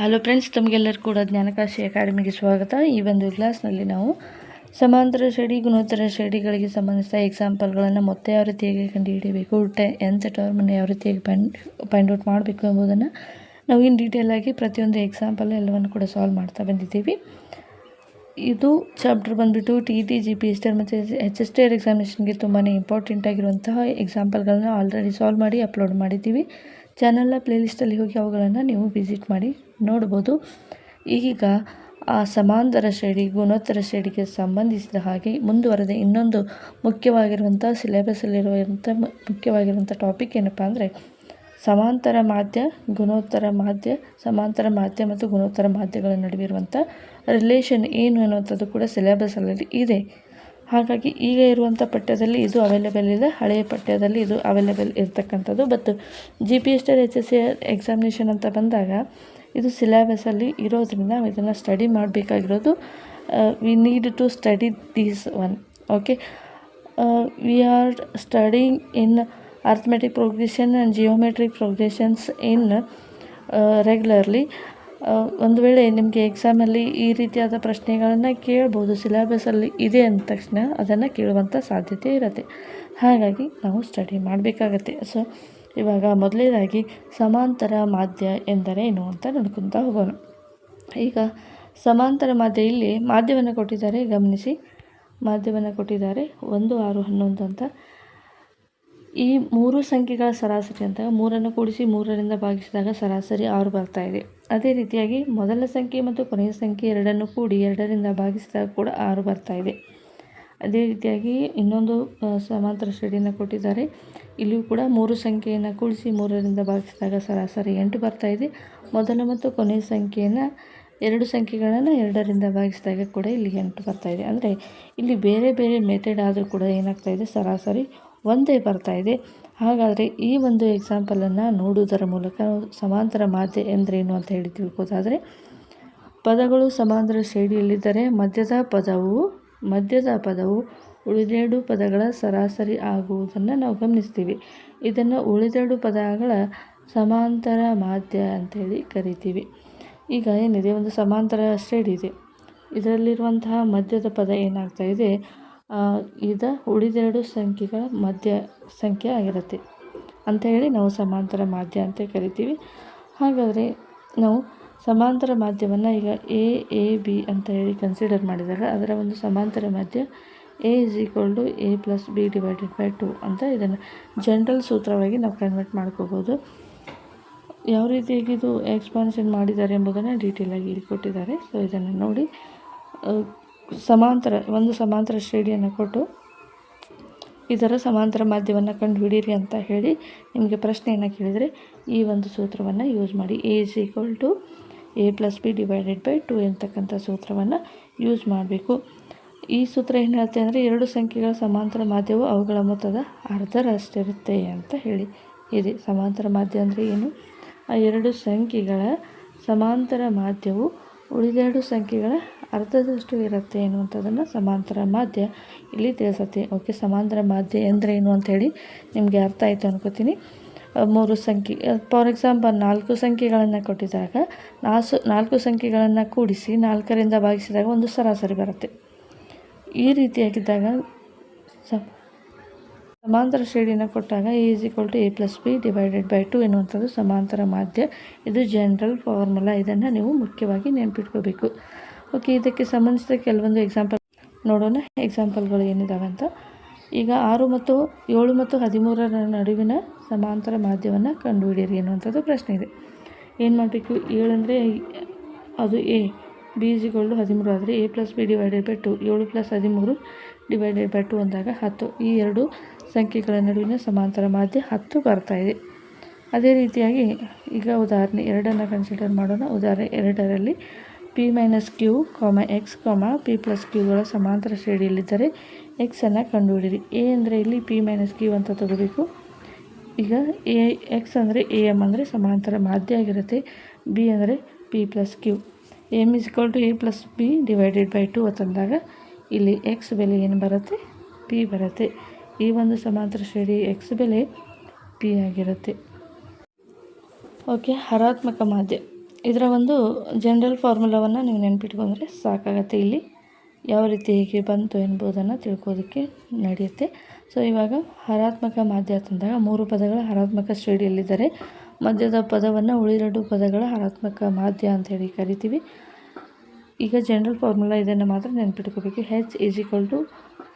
Hello friends ತಮಗೆಲ್ಲರೂ ಕೂಡ ಜ್ಞಾನಕಾಶಿ ಅಕಾಡೆಮಿಗೆ ಸ್ವಾಗತ. ಈ ಒಂದು ಕ್ಲಾಸ್ನಲ್ಲಿ ನಾವು ಸಮಾಂತರ ಶ್ರೇಡಿ ಗುಣೋತ್ತರ ಶ್ರೇಡಿಗಳಿಗೆ ಸಂಬಂಧಿಸಿದ ಎಕ್ಸಾಂಪಲ್ಗಳನ್ನು ಮತ್ತೆ ಯಾವ ರೀತಿಯಾಗಿ ಕಂಡುಹಿಡಿಯಬೇಕು ಟೆ ಎಂಥ ಟರ್ಮನ್ನು ಯಾವ ರೀತಿಯಾಗಿ ಫೈಂಡ್ ಔಟ್ ಮಾಡಬೇಕು ಎಂಬುದನ್ನು ನಾವು ಇನ್ ಡೀಟೇಲ್ ಆಗಿ ಪ್ರತಿಯೊಂದು ಎಕ್ಸಾಂಪಲ್ ಎಲ್ಲವನ್ನು ಕೂಡ ಸಾಲ್ವ್ ಮಾಡ್ತಾ ಬಂದಿದ್ದೀವಿ. ಇದು ಚಾಪ್ಟರ್ ಬಂದುಬಿಟ್ಟು T T G P S T ಮತ್ತು ಎಚ್ ಎಸ್ ಟಿ ಆರ್ ಎಕ್ಸಾಮಿನೇಷನ್ಗೆ ತುಂಬಾ ಇಂಪಾರ್ಟೆಂಟ್ ಆಗಿರುವಂತಹ ಎಕ್ಸಾಂಪಲ್ಗಳನ್ನ ಆಲ್ರೆಡಿ ಸಾಲ್ವ್ ಮಾಡಿ ಅಪ್ಲೋಡ್ ಮಾಡಿದ್ದೀವಿ. ಚಾನಲ್ನ ಪ್ಲೇಲಿಸ್ಟಲ್ಲಿ ಹೋಗಿ ಅವುಗಳನ್ನು ನೀವು ವಿಸಿಟ್ ಮಾಡಿ ನೋಡ್ಬೋದು. ಈಗ ಆ ಸಮಾಂತರ ಶ್ರೇಣಿ ಗುಣೋತ್ತರ ಶ್ರೇಣಿಗೆ ಸಂಬಂಧಿಸಿದ ಹಾಗೆ ಮುಂದುವರೆದ ಇನ್ನೊಂದು ಮುಖ್ಯವಾಗಿರುವಂಥ ಸಿಲೆಬಸಲ್ಲಿರುವಂಥ ಮುಖ್ಯವಾಗಿರುವಂಥ ಟಾಪಿಕ್ ಏನಪ್ಪ ಅಂದರೆ ಸಮಾಂತರ ಮಾಧ್ಯ ಗುಣೋತ್ತರ ಮಾಧ್ಯ ಸಮಾಂತರ ಮಾಧ್ಯ ಮತ್ತು ಗುಣೋತ್ತರ ಮಾಧ್ಯಗಳ ನಡುವೆ ಇರುವಂಥ ರಿಲೇಷನ್ ಏನು ಅನ್ನುವಂಥದ್ದು ಕೂಡ ಸಿಲೆಬಸಲ್ಲಿ ಇದೆ. ಹಾಗಾಗಿ ಈಗ ಇರುವಂಥ ಪಠ್ಯದಲ್ಲಿ ಇದು ಅವೈಲೇಬಲ್ ಇದೆ. ಹಳೆಯ ಪಠ್ಯದಲ್ಲಿ ಇದು ಅವೈಲೇಬಲ್ ಇರ್ತಕ್ಕಂಥದ್ದು. But G P S T H S C examination ಅಂತ ಬಂದಾಗ ಇದು ಸಿಲೆಬಸಲ್ಲಿ ಇರೋದ್ರಿಂದ ನಾವು ಇದನ್ನು ಸ್ಟಡಿ ಮಾಡಬೇಕಾಗಿರೋದು. We need to study these one okay we are studying in arithmetic progression and geometric progressions in regularly ಒಂದು ವೇಳೆ ನಿಮಗೆ ಎಕ್ಸಾಮಲ್ಲಿ ಈ ರೀತಿಯಾದ ಪ್ರಶ್ನೆಗಳನ್ನು ಕೇಳ್ಬೋದು ಸಿಲೆಬಸಲ್ಲಿ ಇದೆ ಅಂದ ತಕ್ಷಣ ಅದನ್ನು ಕೇಳುವಂಥ ಸಾಧ್ಯತೆ ಇರುತ್ತೆ. ಹಾಗಾಗಿ ನಾವು ಸ್ಟಡಿ ಮಾಡಬೇಕಾಗತ್ತೆ. ಸೊ ಇವಾಗ ಮೊದಲನೇದಾಗಿ ಸಮಾಂತರ ಮಾಧ್ಯ ಎಂದರೇನು ಅಂತ ನೋಡ್ಕೊತಾ ಹೋಗೋಣ. ಈಗ ಸಮಾಂತರ ಮಾಧ್ಯ ಇಲ್ಲಿ ಮಾಧ್ಯವನ್ನು ಕೊಟ್ಟಿದ್ದಾರೆ, ಗಮನಿಸಿ. ಮಾಧ್ಯವನ್ನು ಕೊಟ್ಟಿದ್ದಾರೆ, ಒಂದು, ಆರು, ಹನ್ನೊಂದು ಅಂತ. ಈ ಮೂರು ಸಂಖ್ಯೆಗಳ ಸರಾಸರಿ ಅಂತ ಮೂರನ್ನು ಕೂಡಿಸಿ ಮೂರರಿಂದ ಭಾಗಿಸಿದಾಗ ಸರಾಸರಿ ಆರು ಬರ್ತಾ ಇದೆ. ಅದೇ ರೀತಿಯಾಗಿ ಮೊದಲ ಸಂಖ್ಯೆ ಮತ್ತು ಕೊನೆಯ ಸಂಖ್ಯೆ ಎರಡನ್ನು ಕೂಡಿ ಎರಡರಿಂದ ಭಾಗಿಸಿದಾಗ ಕೂಡ ಆರು ಬರ್ತಾ ಇದೆ. ಅದೇ ರೀತಿಯಾಗಿ ಇನ್ನೊಂದು ಸಮಾಂತರ ಶ್ರೇಣಿಯನ್ನು ಕೊಟ್ಟಿದ್ದಾರೆ. ಇಲ್ಲಿಯೂ ಕೂಡ ಮೂರು ಸಂಖ್ಯೆಯನ್ನು ಕೂಡಿಸಿ ಮೂರರಿಂದ ಭಾಗಿಸಿದಾಗ ಸರಾಸರಿ ಎಂಟು ಬರ್ತಾ ಇದೆ. ಮೊದಲ ಮತ್ತು ಕೊನೆಯ ಸಂಖ್ಯೆಯನ್ನು ಎರಡು ಸಂಖ್ಯೆಗಳನ್ನು ಎರಡರಿಂದ ಭಾಗಿಸಿದಾಗ ಕೂಡ ಇಲ್ಲಿ ಎಂಟು ಬರ್ತಾ ಇದೆ. ಅಂದರೆ ಇಲ್ಲಿ ಬೇರೆ ಬೇರೆ ಮೆಥಡ್ ಆದರೂ ಕೂಡ ಏನಾಗ್ತಾ ಇದೆ? ಸರಾಸರಿ ಒಂದೇ ಬರ್ತಾ ಇದೆ. ಹಾಗಾದರೆ ಈ ಒಂದು ಎಕ್ಸಾಂಪಲನ್ನು ನೋಡುವುದರ ಮೂಲಕ ಸಮಾಂತರ ಮಾತೆ ಎಂದರೇನು ಅಂತ ಹೇಳಿ ತಿಳ್ಕೋದಾದರೆ ಪದಗಳು ಸಮಾಂತರ ಶ್ರೇಣಿಯಲ್ಲಿದ್ದರೆ ಮಧ್ಯದ ಪದವು ಮಧ್ಯದ ಪದವು ಉಳಿದೆರಡು ಪದಗಳ ಸರಾಸರಿ ಆಗುವುದನ್ನು ನಾವು ಗಮನಿಸ್ತೀವಿ. ಇದನ್ನು ಉಳಿದೆರಡು ಪದಗಳ ಸಮಾಂತರ ಮಾಧ್ಯ ಅಂತೇಳಿ ಕರಿತೀವಿ. ಈಗ ಏನಿದೆ? ಒಂದು ಸಮಾಂತರ ಶ್ರೇಣಿ ಇದೆ. ಇದರಲ್ಲಿರುವಂತಹ ಮಧ್ಯದ ಪದ ಏನಾಗ್ತಾ ಇದೆ? ಇದ ಉಳಿದೆರಡು ಸಂಖ್ಯೆಗಳ ಮಧ್ಯ ಸಂಖ್ಯೆ ಆಗಿರುತ್ತೆ. ಅಂತ ಹೇಳಿ ನಾವು ಸಮಾಂತರ ಮಾಧ್ಯ ಅಂತ ಕರಿತೀವಿ. ಹಾಗಾದರೆ ನಾವು ಸಮಾಂತರ ಮಾಧ್ಯವನ್ನು ಈಗ ಎ ಎ, ಬಿ ಅಂತ ಹೇಳಿ ಕನ್ಸಿಡರ್ ಮಾಡಿದಾಗ ಅದರ ಒಂದು ಸಮಾಂತರ ಮಾಧ್ಯ A is equal to A plus B divided by two ಅಂತ ಇದನ್ನು ಜನರಲ್ ಸೂತ್ರವಾಗಿ ನಾವು ಕನ್ವರ್ಟ್ ಮಾಡ್ಕೋಬೋದು. ಯಾವ ರೀತಿಯಾಗಿ ಇದು ಎಕ್ಸ್ಪಾನ್ಷನ್ ಮಾಡಿದ್ದಾರೆ ಎಂಬುದನ್ನು ಡೀಟೇಲಾಗಿ ಇಲ್ಲಿ ಕೊಟ್ಟಿದ್ದಾರೆ. ಸೊ ಇದನ್ನು ನೋಡಿ. ಸಮಾಂತರ, ಒಂದು ಸಮಾಂತರ ಶ್ರೇಣಿಯನ್ನು ಕೊಟ್ಟು ಇದರ ಸಮಾಂತರ ಮಾಧ್ಯಮವನ್ನು ಕಂಡುಹಿಡೀರಿ ಅಂತ ಹೇಳಿ ನಿಮಗೆ ಪ್ರಶ್ನೆಯನ್ನು ಕೇಳಿದರೆ ಈ ಒಂದು ಸೂತ್ರವನ್ನು ಯೂಸ್ ಮಾಡಿ. A is equal to A plus B divided by two ಎಂತಕ್ಕಂಥ ಸೂತ್ರವನ್ನು ಯೂಸ್ ಮಾಡಬೇಕು. ಈ ಸೂತ್ರ ಏನು ಹೇಳುತ್ತೆ ಅಂದರೆ ಎರಡು ಸಂಖ್ಯೆಗಳ ಸಮಾಂತರ ಮಾಧ್ಯವು ಅವುಗಳ ಮೊತ್ತದ ಅರ್ಧರಷ್ಟಿರುತ್ತೆ ಅಂತ ಹೇಳಿ. ಇದೆ, ಸಮಾಂತರ ಮಾಧ್ಯ ಅಂದರೆ ಏನು? ಆ ಎರಡು ಸಂಖ್ಯೆಗಳ ಸಮಾಂತರ ಮಾಧ್ಯವು ಉಳಿದೆರಡು ಸಂಖ್ಯೆಗಳ ಅರ್ಧದಷ್ಟು ಇರುತ್ತೆ ಎನ್ನುವಂಥದ್ದನ್ನು ಸಮಾಂತರ ಮಾಧ್ಯ ಇಲ್ಲಿ ತಿಳಿಸುತ್ತೆ. ಓಕೆ, ಸಮಾಂತರ ಮಾಧ್ಯ ಅಂದರೆ ಏನು ಅಂಥೇಳಿ ನಿಮಗೆ ಅರ್ಥ ಆಯಿತು ಅನ್ಕೋತೀನಿ. ಮೂರು ಸಂಖ್ಯೆ ಫಾರ್ ಎಕ್ಸಾಂಪಲ್ ನಾಲ್ಕು ಸಂಖ್ಯೆಗಳನ್ನು ಕೊಟ್ಟಿದ್ದಾಗ ನಾಲ್ಕು ನಾಲ್ಕು ಸಂಖ್ಯೆಗಳನ್ನು ಕೂಡಿಸಿ ನಾಲ್ಕರಿಂದ ಭಾಗಿಸಿದಾಗ ಒಂದು ಸರಾಸರಿ ಬರುತ್ತೆ. ಈ ರೀತಿಯಾಗಿದ್ದಾಗ ಸಮಾಂತರ ಶ್ರೇಣಿಯನ್ನು ಕೊಟ್ಟಾಗ A is equal to A plus B divided by two ಎನ್ನುವಂಥದ್ದು ಸಮಾಂತರ ಮಾಧ್ಯ. ಇದು ಜನರಲ್ ಫಾರ್ಮುಲಾ ಇದನ್ನು ನೀವು ಮುಖ್ಯವಾಗಿ ನೆನಪಿಟ್ಕೋಬೇಕು. ಓಕೆ ಇದಕ್ಕೆ ಸಂಬಂಧಿಸಿದ ಕೆಲವೊಂದು ಎಕ್ಸಾಂಪಲ್ ನೋಡೋಣ. ಎಕ್ಸಾಂಪಲ್ಗಳು ಏನಿದ್ದಾವೆ ಅಂತ. ಈಗ ಆರು ಮತ್ತು ಏಳು ಮತ್ತು ಹದಿಮೂರರ ನಡುವಿನ ಸಮಾಂತರ ಮಾಧ್ಯವನ್ನು ಕಂಡುಹಿಡಿಯಿರಿ ಎನ್ನುವಂಥದ್ದು ಪ್ರಶ್ನೆ ಇದೆ. ಏನು ಮಾಡಬೇಕು? ಏಳು ಅಂದರೆ ಅದು ಎ ಬಿ ಇಸಿಗಳು ಹದಿಮೂರು ಆದರೆ A plus B divided by two ಏಳು ಪ್ಲಸ್ ಹದಿಮೂರು ಡಿವೈಡೆಡ್ ಬೈ ಟು ಅಂದಾಗ ಹತ್ತು. ಈ ಎರಡು ಸಂಖ್ಯೆಗಳ ನಡುವಿನ ಸಮಾಂತರ ಮಾಧ್ಯ ಹತ್ತು ಬರ್ತಾ ಇದೆ. ಅದೇ ರೀತಿಯಾಗಿ ಈಗ ಉದಾಹರಣೆ ಎರಡನ್ನು ಕನ್ಸಿಡರ್ ಮಾಡೋಣ. ಉದಾಹರಣೆ ಎರಡರಲ್ಲಿ P minus Q comma X comma P plus ಕ್ಯೂಗಳ ಸಮಾಂತರ ಶ್ರೇಣಿಯಲ್ಲಿದ್ದರೆ ಎಕ್ಸನ್ನು ಕಂಡುಹಿಡಿಯಿರಿ. ಎ ಅಂದರೆ ಇಲ್ಲಿ ಪಿ ಮೈನಸ್ ಕ್ಯೂ ಅಂತ ತಗೋಬೇಕು. ಈಗ ಎ ಎಕ್ಸ್ ಅಂದರೆ ಎ ಎಂ ಅಂದರೆ ಸಮಾಂತರ ಮಾಧ್ಯ ಆಗಿರುತ್ತೆ. ಬಿ ಅಂದರೆ P plus Q M is equal to A plus B divided by two ಅಂತಂದಾಗ ಇಲ್ಲಿ ಎಕ್ಸ್ ಬೆಲೆ ಏನು ಬರುತ್ತೆ? ಪಿ ಬರುತ್ತೆ. ಈ ಒಂದು ಸಮಾಂತರ ಶ್ರೇಣಿ ಎಕ್ಸ್ ಬೆಲೆ ಪಿ ಆಗಿರುತ್ತೆ. ಓಕೆ ಹರಾತ್ಮಕ ಮಾಧ್ಯ ಇದರ ಒಂದು ಜನರಲ್ ಫಾರ್ಮುಲಾವನ್ನು ನೀವು ನೆನ್ಪಿಟ್ಕೊಂಡ್ರೆ ಸಾಕಾಗತ್ತೆ. ಇಲ್ಲಿ ಯಾವ ರೀತಿ ಹೇಗೆ ಬಂತು ಎಂಬುದನ್ನು ತಿಳ್ಕೋದಕ್ಕೆ ನಡೆಯುತ್ತೆ. ಸೊ ಇವಾಗ ಹರಾತ್ಮಕ ಮಾಧ್ಯ ತಂದಾಗ ಮೂರು ಪದಗಳ ಹರಾತ್ಮಕ ಶ್ರೇಣಿಯಲ್ಲಿದ್ದರೆ ಮಧ್ಯದ ಪದವನ್ನು ಉಳಿದೆರಡು ಪದಗಳ ಹರಾತ್ಮಕ ಮಾಧ್ಯ ಅಂತೇಳಿ ಕರಿತೀವಿ. ಈಗ ಜನರಲ್ ಫಾರ್ಮುಲಾ ಇದನ್ನು ಮಾತ್ರ ನೆನ್ಪಿಟ್ಕೋಬೇಕು. H is equal to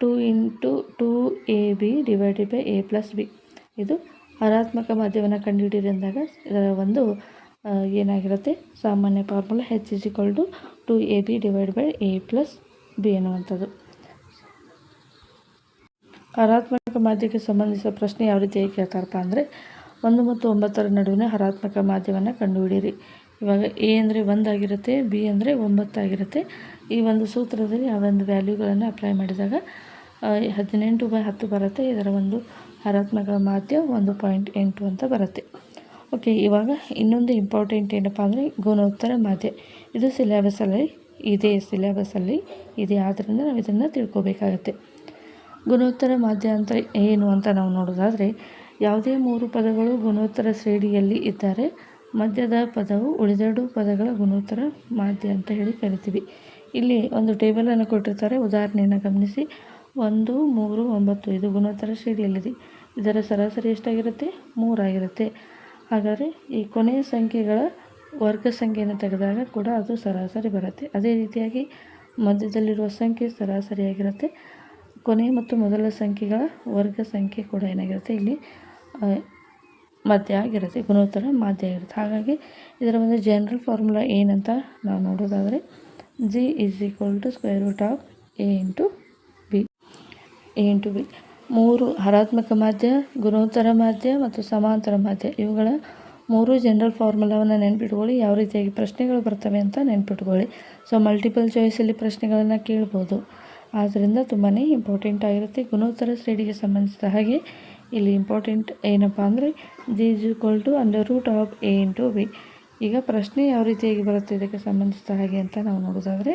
two into two A B divided by A plus B. ಇದು ಹರಾತ್ಮಕ ಮಾಧ್ಯಮವನ್ನು ಕಂಡುಹಿಡಿಯಿರಿ ಅಂದಾಗ ಇದರ ಒಂದು ಏನಾಗಿರುತ್ತೆ? ಸಾಮಾನ್ಯ formula H is equal to two A B divide by A plus B ಅನ್ನುವಂಥದ್ದು ಹರಾತ್ಮಕ ಮಾಧ್ಯಕ್ಕೆ ಸಂಬಂಧಿಸಿದ ಪ್ರಶ್ನೆ ಯಾವ ರೀತಿಯಾಗಿ ಕೇಳ್ತಾರಪ್ಪ ಅಂದರೆ, ಒಂದು ಮತ್ತು ಒಂಬತ್ತರ ನಡುವಿನ ಹರಾತ್ಮಕ ಮಾಧ್ಯಮವನ್ನು ಕಂಡುಹಿಡಿಯಿರಿ. ಇವಾಗ ಎ ಅಂದರೆ ಒಂದಾಗಿರುತ್ತೆ ಬಿ ಅಂದರೆ ಒಂಬತ್ತಾಗಿರುತ್ತೆ ಈ ಒಂದು ಸೂತ್ರದಲ್ಲಿ ಆ ಒಂದು ವ್ಯಾಲ್ಯೂಗಳನ್ನು ಅಪ್ಲೈ ಮಾಡಿದಾಗ ಹದಿನೆಂಟು ಬೈ ಹತ್ತು ಬರುತ್ತೆ. ಇದರ ಒಂದು ಹರಾತ್ಮಕ ಮಾಧ್ಯ ಒಂದು ಪಾಯಿಂಟ್ ಎಂಟು ಅಂತ ಬರುತ್ತೆ. ಓಕೆ ಇವಾಗ ಇನ್ನೊಂದು ಇಂಪಾರ್ಟೆಂಟ್ ಏನಪ್ಪ ಅಂದರೆ ಗುಣೋತ್ತರ ಮಾಧ್ಯ ಇದು ಸಿಲೆಬಸಲ್ಲಿ ಇದೆ ಸಿಲೆಬಸಲ್ಲಿ ಇದೆ. ಆದ್ದರಿಂದ ನಾವು ಇದನ್ನು ತಿಳ್ಕೊಬೇಕಾಗತ್ತೆ. ಗುಣೋತ್ತರ ಮಾಧ್ಯ ಅಂತ ಏನು ಅಂತ ನಾವು ನೋಡೋದಾದರೆ, ಯಾವುದೇ ಮೂರು ಪದಗಳು ಗುಣೋತ್ತರ ಶ್ರೇಣಿಯಲ್ಲಿ ಇದ್ದರೆ. ಮಧ್ಯದ ಪದವು ಉಳಿದೆರಡು ಪದಗಳ ಗುಣೋತ್ತರ ಮಾಧ್ಯ ಅಂತ ಹೇಳಿ ಕರಿತೀವಿ. ಇಲ್ಲಿ ಒಂದು ಟೇಬಲನ್ನು ಕೊಟ್ಟಿರ್ತಾರೆ. ಉದಾಹರಣೆಯನ್ನು ಗಮನಿಸಿ. ಒಂದು, ಮೂರು, ಒಂಬತ್ತು. ಇದು ಗುಣೋತ್ತರ ಶ್ರೇಣಿಯಲ್ಲಿದೆ ಇದರ ಸರಾಸರಿ ಎಷ್ಟಾಗಿರುತ್ತೆ? ಮೂರಾಗಿರುತ್ತೆ. ಹಾಗಾದರೆ ಈ ಕೊನೆಯ ಸಂಖ್ಯೆಗಳ ವರ್ಗ ಸಂಖ್ಯೆಯನ್ನು ತೆಗೆದಾಗ ಕೂಡ ಅದು ಸರಾಸರಿ ಬರುತ್ತೆ. ಅದೇ ರೀತಿಯಾಗಿ ಮಧ್ಯದಲ್ಲಿರುವ ಸಂಖ್ಯೆ ಸರಾಸರಿಯಾಗಿರುತ್ತೆ. ಕೊನೆಯ ಮತ್ತು ಮೊದಲ ಸಂಖ್ಯೆಗಳ ವರ್ಗ ಸಂಖ್ಯೆ ಕೂಡ ಏನಾಗಿರುತ್ತೆ? ಇಲ್ಲಿ ಮಧ್ಯ ಆಗಿರುತ್ತೆ. ಗುಣೋತ್ತರ ಮಾಧ್ಯ ಆಗಿರುತ್ತೆ. ಹಾಗಾಗಿ ಇದರ ಒಂದು ಜನರಲ್ ಫಾರ್ಮುಲಾ ಏನಂತ ನಾವು ನೋಡೋದಾದರೆ G is equal to square root of A into A into B. ಮೂರು ಹರಾತ್ಮಕ ಮಾಧ್ಯ ಗುಣೋತ್ತರ ಮಾಧ್ಯ ಮತ್ತು ಸಮಾಂತರ ಮಾಧ್ಯ ಇವುಗಳ ಮೂರು ಜನರಲ್ ಫಾರ್ಮುಲಾವನ್ನು ನೆನ್ಪಿಟ್ಕೊಳ್ಳಿ. ಯಾವ ರೀತಿಯಾಗಿ ಪ್ರಶ್ನೆಗಳು ಬರ್ತವೆ ಅಂತ ನೆನ್ಪಿಟ್ಕೊಳ್ಳಿ. ಸೊ ಮಲ್ಟಿಪಲ್ ಚಾಯ್ಸಲ್ಲಿ ಪ್ರಶ್ನೆಗಳನ್ನು ಕೇಳ್ಬೋದು. ಆದ್ದರಿಂದ ತುಂಬಾ ಇಂಪಾರ್ಟೆಂಟ್ ಆಗಿರುತ್ತೆ. ಗುಣೋತ್ತರ ಶ್ರೇಣಿಗೆ ಸಂಬಂಧಿಸಿದ ಹಾಗೆ ಇಲ್ಲಿ ಇಂಪಾರ್ಟೆಂಟ್ ಏನಪ್ಪ ಅಂದರೆ the is equal to under root of A into B ಈಗ ಪ್ರಶ್ನೆ ಯಾವ ರೀತಿಯಾಗಿ ಬರುತ್ತೆ ಇದಕ್ಕೆ ಸಂಬಂಧಿಸಿದ ಹಾಗೆ ಅಂತ ನಾವು ನೋಡೋದಾದರೆ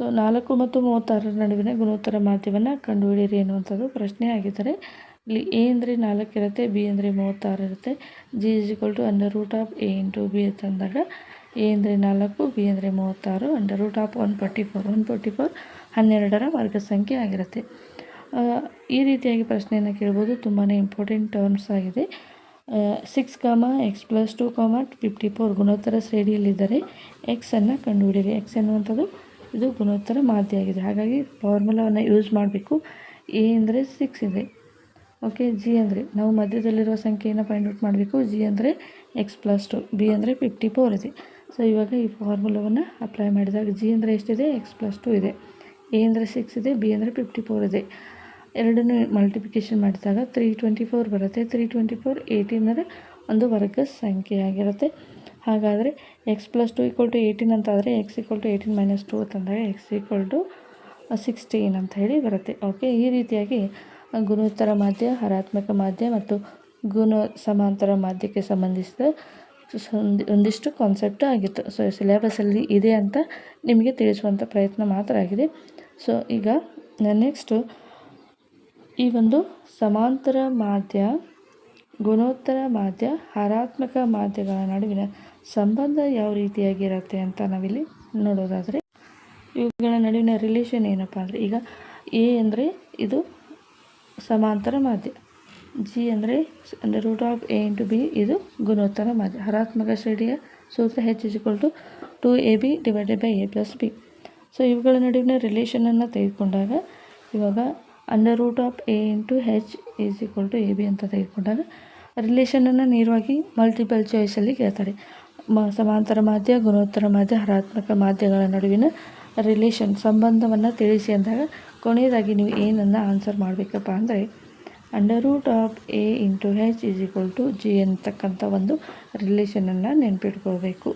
ಸೊ ನಾಲ್ಕು ಮತ್ತು ಮೂವತ್ತಾರರ ನಡುವಿನ ಗುಣೋತ್ತರ ಮಾಧ್ಯಮವನ್ನು ಕಂಡುಹಿಡಿಯಿರಿ ಎನ್ನುವಂಥದ್ದು ಪ್ರಶ್ನೆ ಆಗಿದ್ದರೆ ಇಲ್ಲಿ ಎ ಅಂದರೆ ನಾಲ್ಕು ಇರುತ್ತೆ, ಬಿ ಅಂದರೆ ಮೂವತ್ತಾರು ಇರುತ್ತೆ. G is equal to under root of A into B ಅಂತಂದಾಗ ಎ ಅಂದರೆ ನಾಲ್ಕು, ಬಿ ಅಂದರೆ ಮೂವತ್ತಾರು under root of one forty four one forty four ಹನ್ನೆರಡರ ವರ್ಗ ಸಂಖ್ಯೆ ಆಗಿರುತ್ತೆ ಈ ರೀತಿಯಾಗಿ ಪ್ರಶ್ನೆಯನ್ನು ಕೇಳ್ಬೋದು. ತುಂಬಾ ಇಂಪಾರ್ಟೆಂಟ್ ಟರ್ಮ್ಸ್ ಆಗಿದೆ. Six comma x plus two comma fifty four ಗುಣೋತ್ತರ ಶ್ರೇಣಿಯಲ್ಲಿದ್ದರೆ ಎಕ್ಸನ್ನು ಕಂಡುಹಿಡಿಯಿರಿ. ಎಕ್ಸ್ ಎನ್ನುವಂಥದ್ದು ಇದು ಗುಣೋತ್ತರ ಆಗಿದೆ ಹಾಗಾಗಿ ಫಾರ್ಮುಲಾವನ್ನು ಯೂಸ್ ಮಾಡಬೇಕು. ಎ ಅಂದರೆ ಸಿಕ್ಸ್ ಇದೆ. ಓಕೆ ಜಿ ಅಂದರೆ, ನಾವು ಮಧ್ಯದಲ್ಲಿರುವ ಸಂಖ್ಯೆಯನ್ನು ಫೈಂಡ್ ಔಟ್ ಮಾಡಬೇಕು. ಜಿ ಅಂದರೆ ಎಕ್ಸ್ ಪ್ಲಸ್ ಟು ಬಿ ಅಂದರೆ ಫಿಫ್ಟಿ ಫೋರ್ ಇದೆ. ಸೊ ಇವಾಗ ಈ ಫಾರ್ಮುಲಾವನ್ನು ಅಪ್ಲೈ ಮಾಡಿದಾಗ ಜಿ ಅಂದರೆ ಎಷ್ಟಿದೆ? ಎಕ್ಸ್ ಪ್ಲಸ್ ಟು ಇದೆ. ಎ ಅಂದರೆ ಸಿಕ್ಸ್ ಇದೆ ಬಿ ಅಂದರೆ ಫಿಫ್ಟಿ ಫೋರ್ ಇದೆ. ಎರಡನ್ನೂ ಮಲ್ಟಿಪ್ಲಿಕೇಶನ್ ಮಾಡಿದಾಗ ತ್ರೀ ಟ್ವೆಂಟಿ ಫೋರ್ ಬರುತ್ತೆ. ತ್ರೀ ಟ್ವೆಂಟಿ ಫೋರ್ ಏಯ್ಟೀನ್ ಅಂದರೆ ಒಂದು ವರ್ಗ ಸಂಖ್ಯೆ ಆಗಿರುತ್ತೆ ಹಾಗಾದರೆ x plus two equal to eighteen ಅಂತ ಆದರೆ x equal to eighteen minus two ಅಂತಂದಾಗ ಎಕ್ಸ್ ಈಕ್ವಲ್ ಟು ಸಿಕ್ಸ್ಟೀನ್ ಅಂತ ಹೇಳಿ ಬರುತ್ತೆ. ಓಕೆ ಈ ರೀತಿಯಾಗಿ ಗುಣೋತ್ತರ ಮಾಧ್ಯ, ಹರಾತ್ಮಕ ಮಾಧ್ಯ ಮತ್ತು ಗುಣ ಸಮಾಂತರ ಮಾಧ್ಯಕ್ಕೆ ಸಂಬಂಧಿಸಿದ ಒಂದ್- ಒಂದಿಷ್ಟು ಕಾನ್ಸೆಪ್ಟ್ ಆಗಿತ್ತು. ಸೊ ಸಿಲೆಬಸಲ್ಲಿ ಇದೆ ಅಂತ ನಿಮಗೆ ತಿಳಿಸುವಂಥ ಪ್ರಯತ್ನ ಮಾತ್ರ ಆಗಿದೆ. ಸೊ ಈಗ ನೆಕ್ಸ್ಟು ಈ ಒಂದು ಸಮಾಂತರ ಮಾಧ್ಯ, ಗುಣೋತ್ತರ ಮಾಧ್ಯ, ಹರಾತ್ಮಕ ಮಾಧ್ಯಗಳ ನಡುವಿನ ಸಂಬಂಧ ಯಾವ ರೀತಿಯಾಗಿರುತ್ತೆ ಅಂತ ನಾವಿಲ್ಲಿ ನೋಡೋದಾದರೆ, ಇವುಗಳ ನಡುವಿನ ರಿಲೇಷನ್ ಏನಪ್ಪ ಅಂದರೆ, ಈಗ ಎ ಅಂದರೆ ಇದು ಸಮಾಂತರ ಮಾಧ್ಯ ಜಿ ಅಂದರೆ ಅಂದರೆ root of A into B ಇದು ಗುಣೋತ್ತರ ಮಾಧ್ಯ, ಹರಾತ್ಮಕ ಶ್ರೇಣಿಯ ಸೂತ್ರ H equal to two A B divided by A plus B so ಇವುಗಳ ನಡುವಿನ ರಿಲೇಷನನ್ನು ತೆಗೆದುಕೊಂಡಾಗ, ಇವಾಗ under root of A into H is equal to A B ಅಂತ ತೆಗೆದುಕೊಂಡಾಗ ರಿಲೇಷನನ್ನು ನೇರವಾಗಿ ಮಲ್ಟಿಪಲ್ ಚಾಯ್ಸಲ್ಲಿ ಕೇಳ್ತಾರೆ. ಸಮಾಂತರ ಮಾಧ್ಯ ಗುಣೋತ್ತರ ಮಾಧ್ಯ ಹರಾತ್ಮಕ ಮಾಧ್ಯಗಳ ನಡುವಿನ ರಿಲೇಷನ್ ಸಂಬಂಧವನ್ನು ತಿಳಿಸಿ ಅಂದಾಗ ಕೊನೆಯದಾಗಿ ನೀವು ಏನನ್ನು ಆನ್ಸರ್ ಮಾಡಬೇಕಪ್ಪ ಅಂದರೆ under root of A into H is equal to G ಅಂತಕ್ಕಂಥ ಒಂದು ರಿಲೇಷನನ್ನು ನೆನಪಿಟ್ಕೊಳ್ಬೇಕು.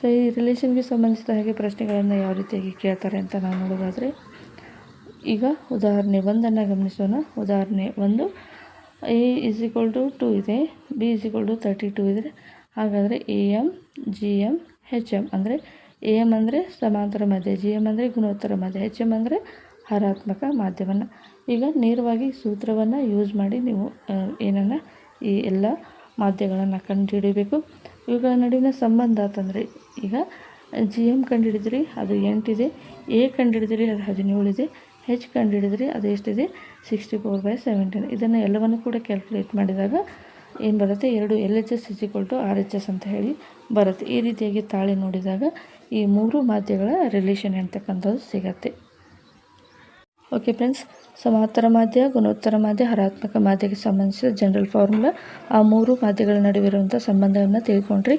ಸೊ ಈ ರಿಲೇಷನ್ಗೆ ಸಂಬಂಧಿಸಿದ ಹಾಗೆ ಪ್ರಶ್ನೆಗಳನ್ನು ಯಾವ ರೀತಿಯಾಗಿ ಕೇಳ್ತಾರೆ ಅಂತ ನಾವು ನೋಡೋದಾದರೆ ಈಗ ಉದಾಹರಣೆ ಒಂದನ್ನು ಗಮನಿಸೋಣ. ಉದಾಹರಣೆ ಒಂದು A is equal to two ಇದೆ B is equal to thirty two ಇದೆ ಹಾಗಾದರೆ A M G M H M ಅಂದರೆ ಎ ಎಂ ಅಂದರೆ ಸಮಾಂತರ ಮಾಧ್ಯ, ಜಿ ಎಂ ಅಂದರೆ ಗುಣೋತ್ತರ ಮಾಧ್ಯ ಹೆಚ್ ಎಂ ಅಂದರೆ ಹರಾತ್ಮಕ ಮಾಧ್ಯಮನ. ಈಗ ನೇರವಾಗಿ ಸೂತ್ರವನ್ನು ಯೂಸ್ ಮಾಡಿ ನೀವು ಏನನ್ನು ಈ ಎಲ್ಲ ಮಾಧ್ಯಗಳನ್ನು ಕಂಡುಹಿಡಿಬೇಕು. ಇವುಗಳ ನಡುವಿನ ಸಂಬಂಧ ಅಂತಂದರೆ ಈಗ ಜಿ ಎಂ ಕಂಡುಹಿಡಿದ್ರಿ, ಅದು ಎಂಟಿದೆ. ಎ ಕಂಡುಹಿಡಿದ್ರಿ, ಅದು ಹದಿನೇಳಿದೆ. ಹೆಚ್ ಕಂಡುಹಿಡಿದ್ರಿ, ಅದು ಎಷ್ಟಿದೆ? ಸಿಕ್ಸ್ಟಿ ಫೋರ್ ಬೈ ಸೆವೆಂಟೀನ್ ಇದನ್ನು ಎಲ್ಲವನ್ನು ಕೂಡ ಕ್ಯಾಲ್ಕುಲೇಟ್ ಮಾಡಿದಾಗ ಏನು ಬರುತ್ತೆ? ಎರಡು L H S is equal to R H S ಅಂತ ಹೇಳಿ ಬರುತ್ತೆ. ಈ ರೀತಿಯಾಗಿ ತಾಳಿ ನೋಡಿದಾಗ ಈ ಮೂರು ಮಾಧ್ಯಗಳ ರಿಲೇಷನ್ ಅಂತಕ್ಕಂಥದ್ದು ಸಿಗತ್ತೆ. ಓಕೆ ಫ್ರೆಂಡ್ಸ್ ಸಮಾಂತರ ಮಾಧ್ಯ, ಗುಣೋತ್ತರ ಮಾಧ್ಯ, ಹರಾತ್ಮಕ ಮಾಧ್ಯಕ್ಕೆ ಸಂಬಂಧಿಸಿದ ಜನರಲ್ ಫಾರ್ಮುಲಾ ಆ ಮೂರು ಮಾಧ್ಯಗಳ ನಡುವಿರುವಂಥ ಸಂಬಂಧವನ್ನು ತಿಳ್ಕೊಂಡ್ರಿ.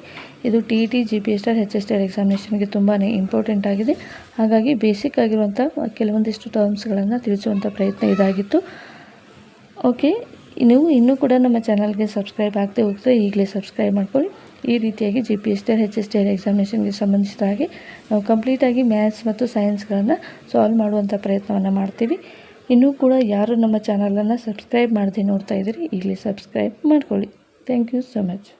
ಇದು T E T G P S T R H S T ಎಕ್ಸಾಮಿನೇಷನ್ಗೆ ತುಂಬಾ ಇಂಪಾರ್ಟೆಂಟ್ ಆಗಿದೆ. ಹಾಗಾಗಿ ಬೇಸಿಕ್ ಆಗಿರುವಂಥ ಕೆಲವೊಂದಿಷ್ಟು ಟರ್ಮ್ಸ್ಗಳನ್ನು ತಿಳಿಸುವಂಥ ಪ್ರಯತ್ನ ಇದಾಗಿತ್ತು. ಓಕೆ ನೀವು ಇನ್ನೂ ಕೂಡ ನಮ್ಮ ಚಾನಲ್ಗೆ ಸಬ್ಸ್ಕ್ರೈಬ್ ಆಗದೆ ಹೋಗ್ತಾರೆ ಈಗಲೇ ಸಬ್ಸ್ಕ್ರೈಬ್ ಮಾಡ್ಕೊಳ್ಳಿ. ಈ ರೀತಿಯಾಗಿ G P S T R H S T R ಎಕ್ಸಾಮಿನೇಷನ್ಗೆ ಸಂಬಂಧಿಸಿದ ಹಾಗೆ ನಾವು ಕಂಪ್ಲೀಟಾಗಿ ಮ್ಯಾಥ್ಸ್ ಮತ್ತು ಸೈನ್ಸ್ಗಳನ್ನು ಸಾಲ್ವ್ ಮಾಡುವಂಥ ಪ್ರಯತ್ನವನ್ನು ಮಾಡ್ತೀವಿ. ಇನ್ನೂ ಕೂಡ ಯಾರು ನಮ್ಮ ಚಾನಲನ್ನು ಸಬ್ಸ್ಕ್ರೈಬ್ ಮಾಡದೆ ನೋಡ್ತಾ ಇದ್ದೀರಿ, ಈಗಲೇ ಸಬ್ಸ್ಕ್ರೈಬ್ ಮಾಡ್ಕೊಳ್ಳಿ. Thank you so much